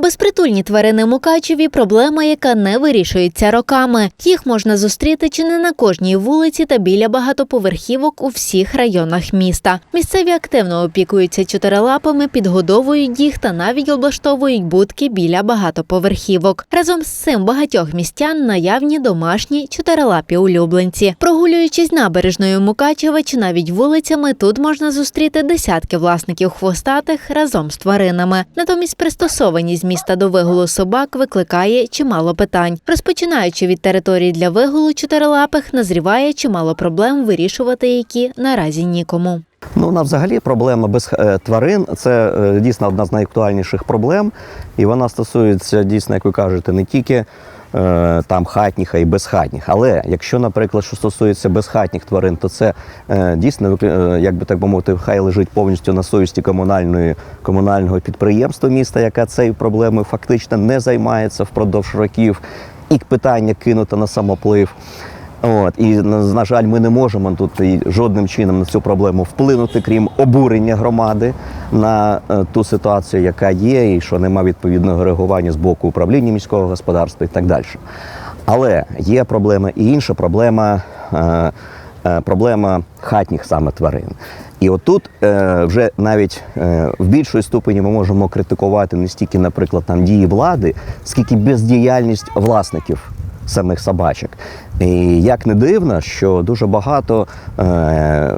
Безпритульні тварини Мукачеві проблема, яка не вирішується роками. Їх можна зустріти чи не на кожній вулиці та біля багатоповерхівок у всіх районах міста. Місцеві активно опікуються чотирилапами, підгодовують їх та навіть облаштовують будки біля багатоповерхівок. Разом з цим багатьох містян наявні домашні чотирилапі улюбленці. Прогулюючись набережною Мукачева чи навіть вулицями, тут можна зустріти десятки власників хвостатих разом з тваринами. Натомість пристосовані пристосованість міста до вигулу собак викликає чимало питань. Розпочинаючи від території для вигулу чотирилапих, назріває чимало проблем, вирішувати які наразі нікому. Ну, нас взагалі проблема без е, тварин це е, дійсно одна з найактуальніших проблем, і вона стосується дійсно, як ви кажете, не тільки там хатніх, і безхатніх. Але якщо, наприклад, що стосується безхатніх тварин, то це е, дійсно, е, як би так би мовити, хай лежить повністю на совісті комунальної комунального підприємства міста, яка цією проблемою фактично не займається впродовж років, і питання кинуто на самоплив. От і на, жаль, ми не можемо тут жодним чином на цю проблему вплинути, крім обурення громади на е, ту ситуацію, яка є, і що нема відповідного реагування з боку управління міського господарства і так далі. Але є проблема і інша проблема. Е, е, Проблема хатніх саме тварин. І отут е, вже навіть е, в більшої ступені ми можемо критикувати не стільки, наприклад, там дії влади, скільки бездіяльність власників самих собачок. І як не дивно, що дуже багато, е,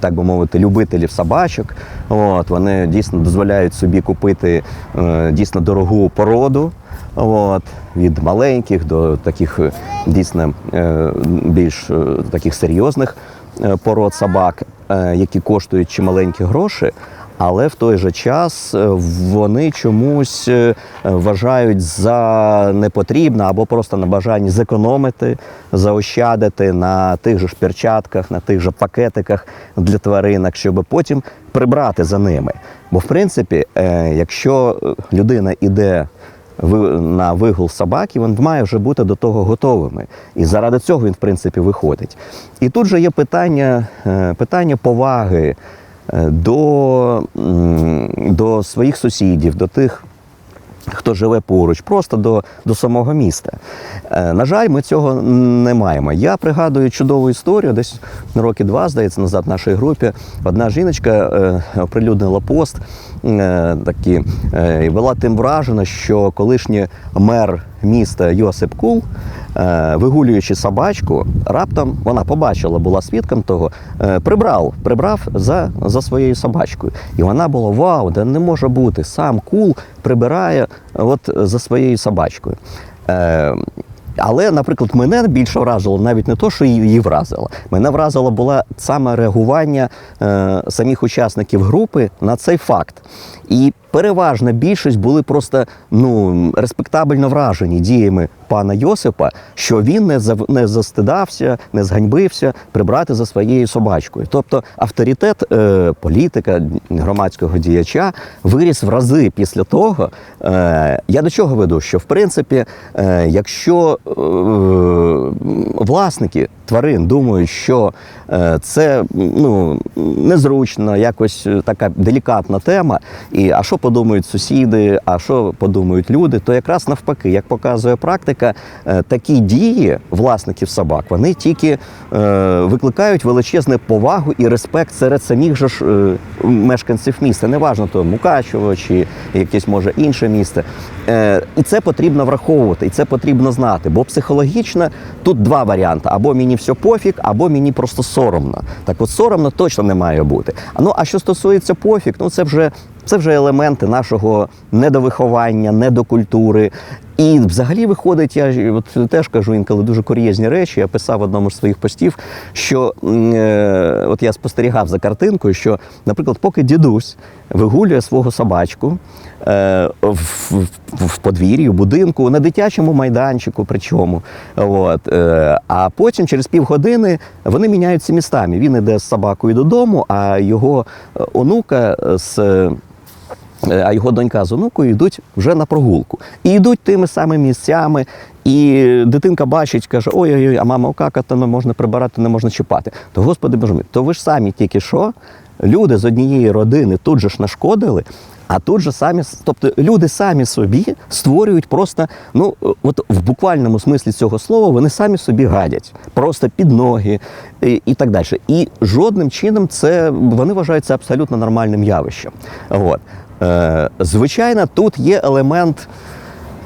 так би мовити, любителів собачок, от, вони дійсно дозволяють собі купити е, дійсно дорогу породу. От, від маленьких до таких е, дійсно більш таких серйозних пород собак, які коштують чималенькі гроші. Але в той же час е, вони чомусь е, вважають за непотрібне або просто на бажанні зекономити, заощадити на тих же ж перчатках, на тих же пакетиках для тваринок, щоб потім прибрати за ними. Бо, в принципі, е, якщо людина іде на вигул собаки, він має вже бути до того готовими. І заради цього він, в принципі, виходить. І тут же є питання, питання поваги до, до своїх сусідів, до тих. Хто живе поруч, просто до, до самого міста. Е, на жаль, ми цього не маємо. Я пригадую чудову історію, десь роки два, здається, назад в нашій групі. Одна жіночка е, оприлюднила пост е, такі, е, і була тим вражена, що колишній мер міста Йосип Кул, е, вигулюючи собачку, раптом вона побачила, була свідком того, е, прибрав, прибрав за, за своєю собачкою. І вона була вау, де не може бути. Сам кул прибирає от за своєю собачкою. Е, але, наприклад, мене більше вразило навіть не то, що її вразило. Мене вразило була саме реагування е, самих учасників групи на цей факт. І переважна більшість були просто ну респектабельно вражені діями пана Йосипа, що він не зав- не застидався, не зганьбився прибрати за своєю собачкою. Тобто авторитет е, політика, громадського діяча виріс в рази після того. Е, я до чого веду? Що в принципі, е, якщо е, власники тварин думають, що е, це ну незручно, якось е, така делікатна тема. І а що подумають сусіди, а що подумають люди, то якраз навпаки, як показує практика, е, такі дії власників собак вони тільки викликають величезну повагу і респект серед самих же ж мешканців міста. Неважно то Мукачево чи якесь може інше місто. Е, і це потрібно враховувати, і це потрібно знати. Бо психологічно тут два варіанти: або мені все пофіг, або мені просто соромно. Так от соромно точно не має бути. Ну а що стосується пофіг, ну це вже. Це вже елементи нашого недовиховання, недокультури. І взагалі виходить, я от теж кажу інколи дуже кур'єзні речі. Я писав в одному з своїх постів, що е, от я спостерігав за картинкою, що, наприклад, поки дідусь вигулює свого собачку е, в, в, в подвір'ї, в будинку, на дитячому майданчику, причому. От, е, а потім, через півгодини, вони міняються містами. Він іде з собакою додому, а його е, онука з. Е, а його донька з онукою йдуть вже на прогулку. І йдуть тими самими місцями. І дитинка бачить, каже: ой-ой-ой, а мама окаката, не можна прибирати, не можна чіпати. То, господи боже мій, то ви ж самі тільки що люди з однієї родини тут же ж нашкодили, А тут же самі, тобто люди самі собі створюють просто, ну от в буквальному смислі цього слова, вони самі собі гадять, просто під ноги і, і так далі. І жодним чином це вони вважають це абсолютно нормальним явищем. От. Е, звичайно, тут є елемент,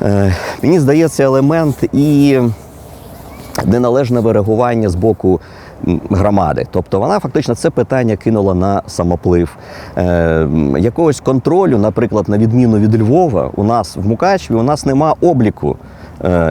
е, мені здається, елемент і неналежне реагування з боку громади. Тобто вона фактично це питання кинула на самоплив. Е, якогось контролю, наприклад, на відміну від Львова, у нас в Мукачеві у нас нема обліку.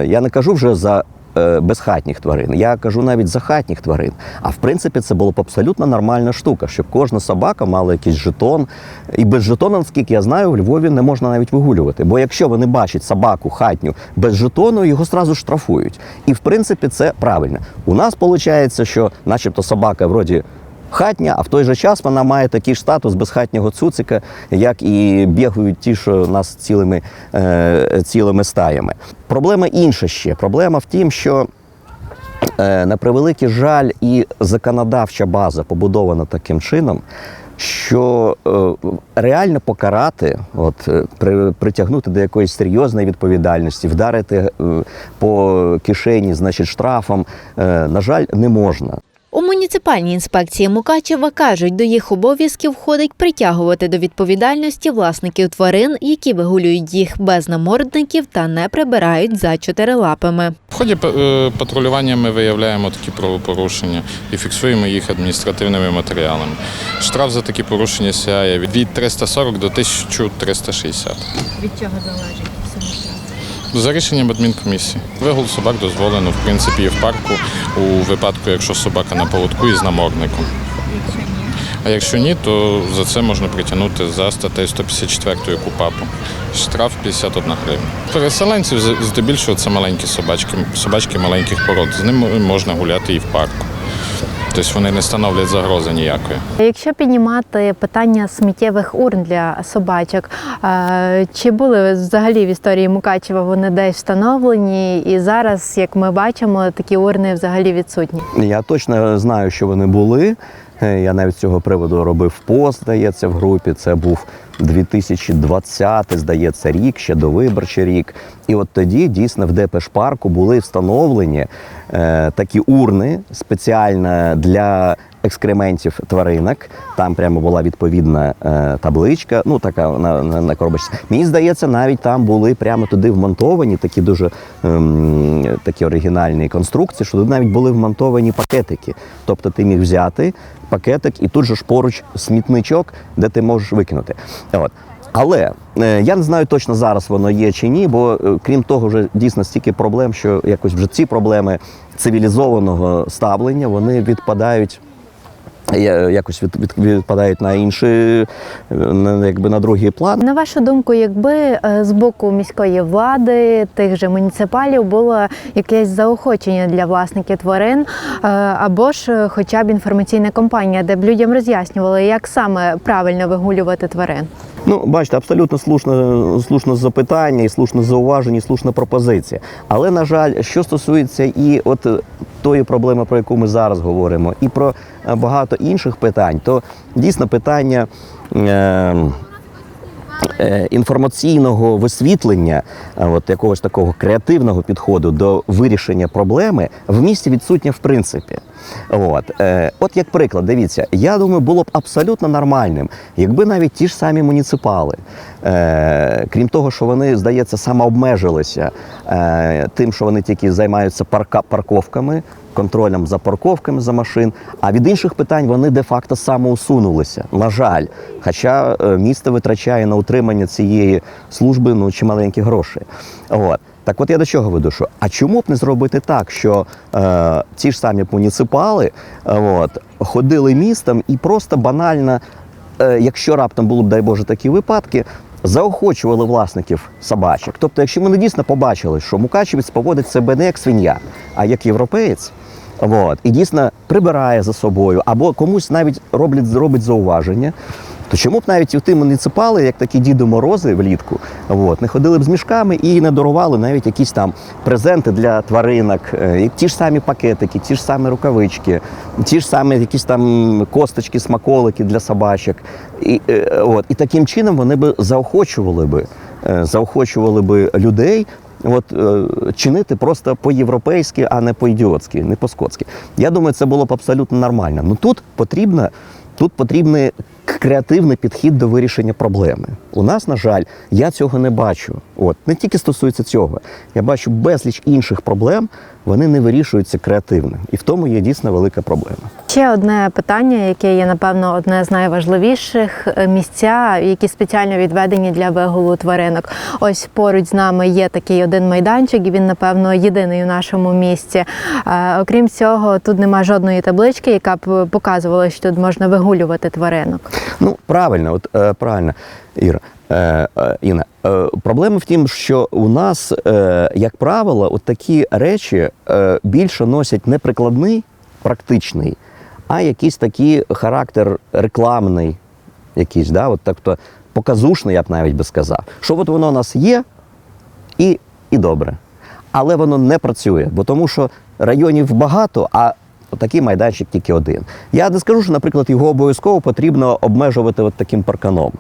Я не кажу вже за. Е, Безхатніх тварин, я кажу навіть за хатніх тварин. А в принципі, це була б абсолютно нормальна штука, щоб кожна собака мала якийсь жетон. І без жетона, наскільки я знаю, в Львові не можна навіть вигулювати. Бо якщо вони бачать собаку хатню без жетону, його зразу штрафують. І в принципі це правильно. У нас виходить, що, начебто, собака вроді. Хатня, а в той же час вона має такий ж статус безхатнього цуцика, як і бігають ті, що нас цілими, е, цілими стаями. Проблема інша ще. Проблема в тім, що Е, На превеликий жаль, і законодавча база побудована таким чином, що е, реально покарати, от е, при, притягнути до якоїсь серйозної відповідальності, вдарити е, по кишені, значить, штрафом, на жаль, не можна. У муніципальній інспекції Мукачева кажуть, до їх обов'язків входить притягувати до відповідальностті власників тварин, які вигулюють їх без намордників та не прибирають за чотирилапими. В ході е, патрулювання ми виявляємо такі правопорушення і фіксуємо їх адміністративними матеріалами. Штраф за такі порушення сягає від 340 до 1360 Від чого залежить? За рішенням адмінкомісії. Вигул собак дозволено в принципі і в парку у випадку, якщо собака на поводку із намордником. А якщо ні, то за це можна притягнути за статтею 154 КУПАПу. Штраф 51 гривня. Переселенців здебільшого це маленькі собачки, собачки маленьких пород. З ними можна гуляти і в парку. Тобто вони не становлять загрози ніякої. Якщо піднімати питання сміттєвих урн для собачок, е, чи були взагалі в історії Мукачева вони десь встановлені, і зараз, як ми бачимо, такі урни взагалі відсутні? Я точно знаю, що вони були. Е, Я навіть з цього приводу робив пост, здається, в групі. Це був 2020, здається, рік, ще довиборчий рік. І от тоді дійсно в Депеш-парку були встановлені е, такі урни спеціально для екскрементів тваринок. Там прямо була відповідна е, табличка, ну така на, на, на коробочці. Мені здається, навіть там були прямо туди вмонтовані такі дуже ем, такі оригінальні конструкції, що туди навіть були вмонтовані пакетики. Тобто ти міг взяти пакетик і тут же ж поруч смітничок, де ти можеш викинути. От. Але е, я не знаю точно зараз воно є чи ні, бо е, крім того, вже дійсно стільки проблем, що якось вже ці проблеми цивілізованого ставлення вони відпадають. Якось від, від, відпадають на інші, на, якби на другий план. На вашу думку, якби е, з боку міської влади, тих же муніципалів було якесь заохочення для власників тварин, е, або ж е, хоча б інформаційна кампанія, де б людям роз'яснювали, як саме правильно вигулювати тварин. Ну, бачите, абсолютно слушне, слушне запитання, і слушне зауваження, і слушна пропозиція. Але, на жаль, що стосується і от е, тої проблеми, про яку ми зараз говоримо, і про е, багато інших питань, то дійсно питання. Е- е, Інформаційного висвітлення, от якогось такого креативного підходу до вирішення проблеми в місті відсутнє в принципі. От, е, от як приклад, дивіться, я думаю, було б абсолютно нормальним, якби навіть ті ж самі муніципали, е, крім того, що вони, здається, самообмежилися е, тим, що вони тільки займаються парка, парковками, контролем за парковками за машин, а від інших питань вони де-факто самоусунулися. На жаль, хоча е, місто витрачає на утримання цієї служби ну, чималенькі гроші. От. Так от я до чого веду, що а чому б не зробити так, що е, ті ж самі муніципали е, от, ходили містом і просто банально, е, якщо раптом було б, дай Боже, такі випадки, заохочували власників собачок. Тобто, якщо вони дійсно побачили, що мукачевець поводить себе не як свиня, а як європеєць. От, і дійсно прибирає за собою, або комусь навіть роблять, робить зауваження. То чому б навіть і ті муніципали, як такі Діди Морози влітку, от, не ходили б з мішками і не дарували навіть якісь там презенти для тваринок, е, і ті ж самі пакетики, ті ж самі рукавички, ті ж самі якісь там косточки, смаколики для собачок. І, е, от, і таким чином вони би заохочували би, е, заохочували би людей. От е, чинити просто по-європейськи, а не по-ідіотськи, не по-скотськи. Я думаю, це було б абсолютно нормально. Ну тут потрібно, тут потрібний креативний підхід до вирішення проблеми. У нас, на жаль, я цього не бачу. От не тільки стосується цього. Я бачу безліч інших проблем, вони не вирішуються креативно. І в тому є дійсно велика проблема. Ще одне питання, яке є, напевно, одне з найважливіших е, місця, які спеціально відведені для вигулу тваринок. Ось поруч з нами є такий один майданчик, і він, напевно, єдиний у нашому місті. Е, Окрім цього, тут нема жодної таблички, яка б показувала, що тут можна вигулювати тваринок. Ну, правильно, от е, правильно, Іра. Е, е, Інна, е, проблема в тім, що у нас, е, як правило, от такі речі е, більше носять не прикладний, практичний, а якийсь такий характер рекламний, якийсь, да? от, тобто показушний, я б навіть би сказав. Що от воно у нас є, і, і добре. Але воно не працює, бо тому що районів багато, а такий майданчик тільки один. Я не скажу, що, наприклад, його обов'язково потрібно обмежувати от таким парканом.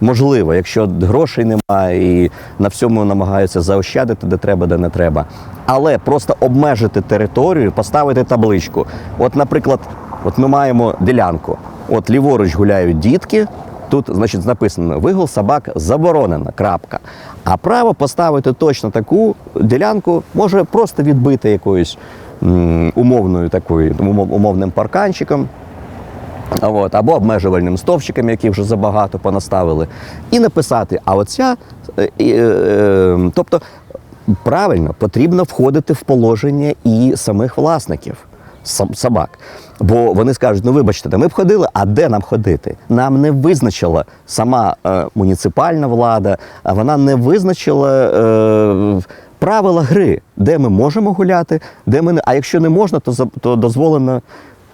Можливо, якщо грошей немає і на всьому намагаються заощадити, де треба, де не треба. Але просто обмежити територію, поставити табличку. От, наприклад, от ми маємо ділянку. От ліворуч гуляють дітки, Тут, значить, написано вигул собак заборонено. Крапка. А право поставити точно таку ділянку може просто відбити якоюсь умовною такою умовним парканчиком. От, або обмежувальним стовпчиком, які вже забагато понаставили, і написати, а оця, е, е, е, тобто правильно потрібно входити в положення і самих власників собак. Бо вони скажуть: ну вибачте, ми б ходили, а де нам ходити? Нам не визначила сама е, муніципальна влада, а вона не визначила е, правила гри, де ми можемо гуляти, де ми не. А якщо не можна, то, то дозволено.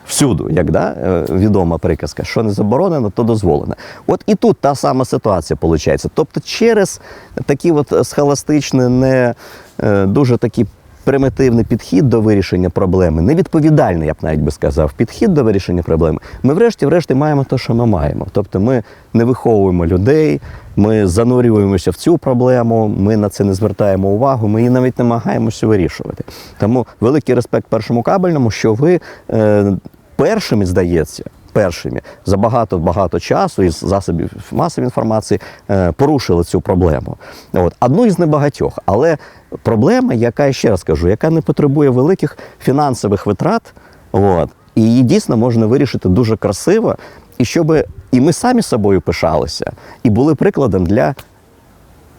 Всюду, як да, е, відома приказка, що не заборонено, то дозволено. От і тут та сама ситуація виходить. Тобто, через такий от схоластичний, не е, дуже такий примітивний підхід до вирішення проблеми, невідповідальний, я б навіть би сказав, підхід до вирішення проблеми, ми врешті-врешті маємо те, що ми маємо. Тобто ми не виховуємо людей, ми занурюємося в цю проблему, ми на це не звертаємо увагу, ми її навіть намагаємося вирішувати. Тому великий респект першому кабельному, що ви е, першими, здається, першими за багато багато часу із засобів масової інформації е, порушили цю проблему. От одну із небагатьох, але проблема, яка я ще раз кажу, яка не потребує великих фінансових витрат. От, і її дійсно можна вирішити дуже красиво, і щоб і ми самі собою пишалися, і були прикладом для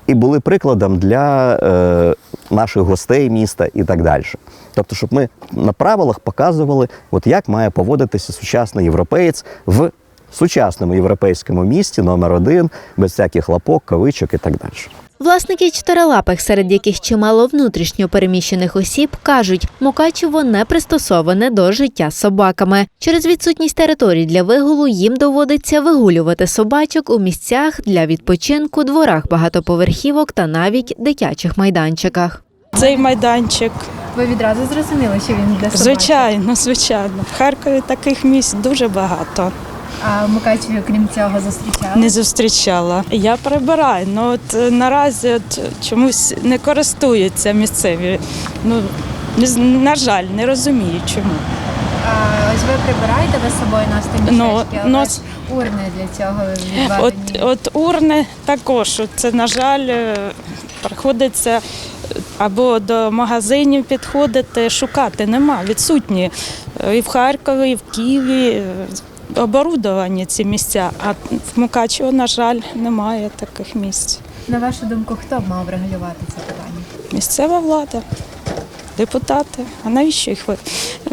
і були прикладом для е, наших гостей міста і так далі. Тобто, щоб ми на правилах показували, от як має поводитися сучасний європеєць в сучасному європейському місті номер один, без всяких лапок, кавичок і так далі. Власники чотирилапих, серед яких чимало внутрішньо переміщених осіб, кажуть, Мукачево не пристосоване до життя з собаками. Через відсутність територій для вигулу їм доводиться вигулювати собачок у місцях для відпочинку, дворах багатоповерхівок та навіть дитячих майданчиках. Цей майданчик, Ви відразу зрозуміли, що він для звичайно, звичайно. В Харкові таких місць дуже багато. А в Мукачеві, окрім цього, зустрічали? Не зустрічала. Я прибираю, але от е, наразі от чомусь не користуються місцеві. Ну, не на жаль, не розумію чому. А, ось ви прибираєте, ви з собою носите Ну, мішечки, але нос- урни для цього От, відведені. от урни також. Це, на жаль, е, приходиться або до магазинів підходити, шукати. Нема, відсутні. Е, І в Харкові, і в Києві оборудовані ці місця. А в Мукачево, на жаль, немає таких місць. На вашу думку, хто мав регулювати це питання? Місцева влада, депутати. А навіщо їх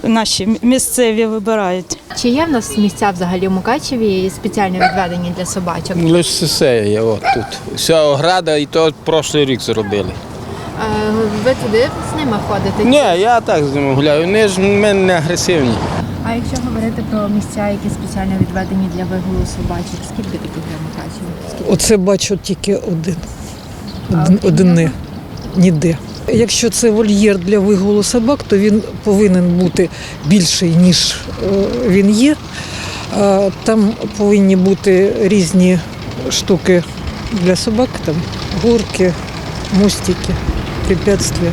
наші місцеві вибирають? Чи є в нас місця взагалі в Мукачеві спеціально відведені для собачок? Лише все є от тут. Вся ограда і то прошлий рік зробили. ви туди з ними ходите? Ні, я так з ними гуляю. Вони ж в мене не агресивні. А якщо говорити про місця, які спеціально відведені для вигулу собачок, скільки таких для Мукачева? Оце бачу тільки один. Один, окрім не. Ніде. Якщо це вольєр для вигулу собак, то він повинен бути більший, ніж е, він є. Там повинні бути різні штуки для собак, там горки, мостики, препятствия.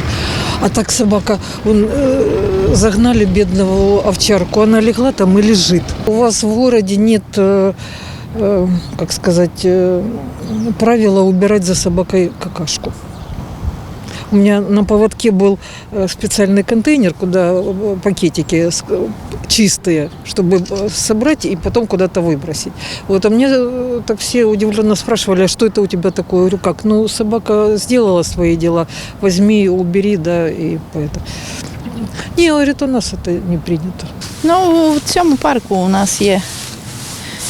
А так собака, он, э, загнали бедного овчарку, она легла там и лежит. У вас в городе нет, э, э, как сказать, э, правила убирать за собакой какашку. У меня на поводке был э, специальный контейнер, куда э, пакетики с- э, чистые, чтобы э, собрать и потом куда-то выбросить. Вот, а мне э, так все удивленно спрашивали, а что это у тебя такое? Я говорю, как? Ну, собака сделала свои дела, возьми, убери, да, и по это. Не, говорит, у нас это не принято. Ну, в цьому парку у нас є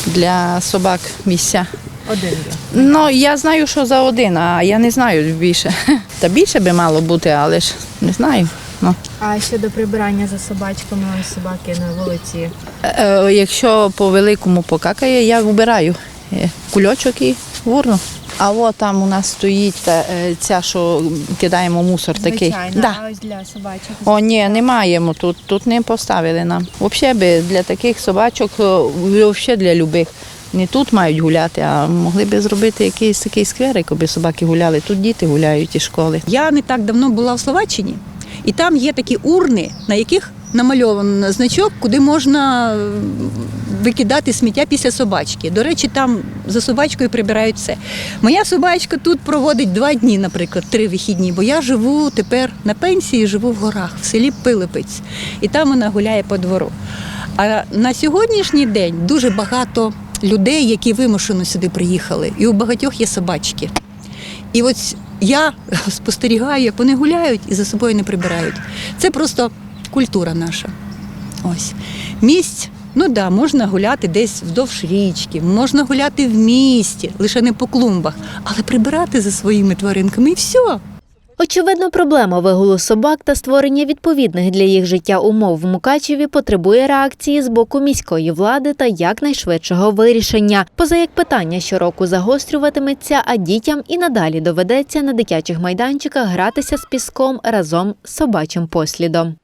для собак місця. Один є. Ну, я знаю, що за один, а я не знаю більше. Та більше би мало бути, але ж не знаю. Ну. А щодо прибирання за собачками, собаки на вулиці. Е, якщо по великому покакає, я вбираю е, кульочок і урну. А от там у нас стоїть е, ця, що кидаємо мусор такий. Звичайно, Да. а ось для собачок. О, ні, не маємо тут, тут не поставили нам. Взагалі би для таких собачок, взагалі для любих. Не тут мають гуляти, а могли б зробити якийсь такий скверик, аби собаки гуляли. Тут діти гуляють і школи. Я не так давно була в Словаччині, і там є такі урни, на яких намальований значок, куди можна викидати сміття після собачки. До речі, там за собачкою прибирають все. Моя собачка тут проводить два дні, наприклад, три вихідні, бо я живу тепер на пенсії, живу в горах, в селі Пилипець, і там вона гуляє по двору. А на сьогоднішній день дуже багато людей, які вимушено сюди приїхали, і у багатьох є собачки. І от я спостерігаю, як вони гуляють і за собою не прибирають. Це просто культура наша. Ось. Місць, ну так, да, можна гуляти десь вздовж річки, можна гуляти в місті, лише не по клумбах, але прибирати за своїми тваринками і все. Очевидно, проблема вигулу собак та створення відповідних для їх життя умов в Мукачеві потребує реакції з боку міської влади та якнайшвидшого вирішення. Поза як питання щороку загострюватиметься, а дітям і надалі доведеться на дитячих майданчиках гратися з піском разом з собачим послідом.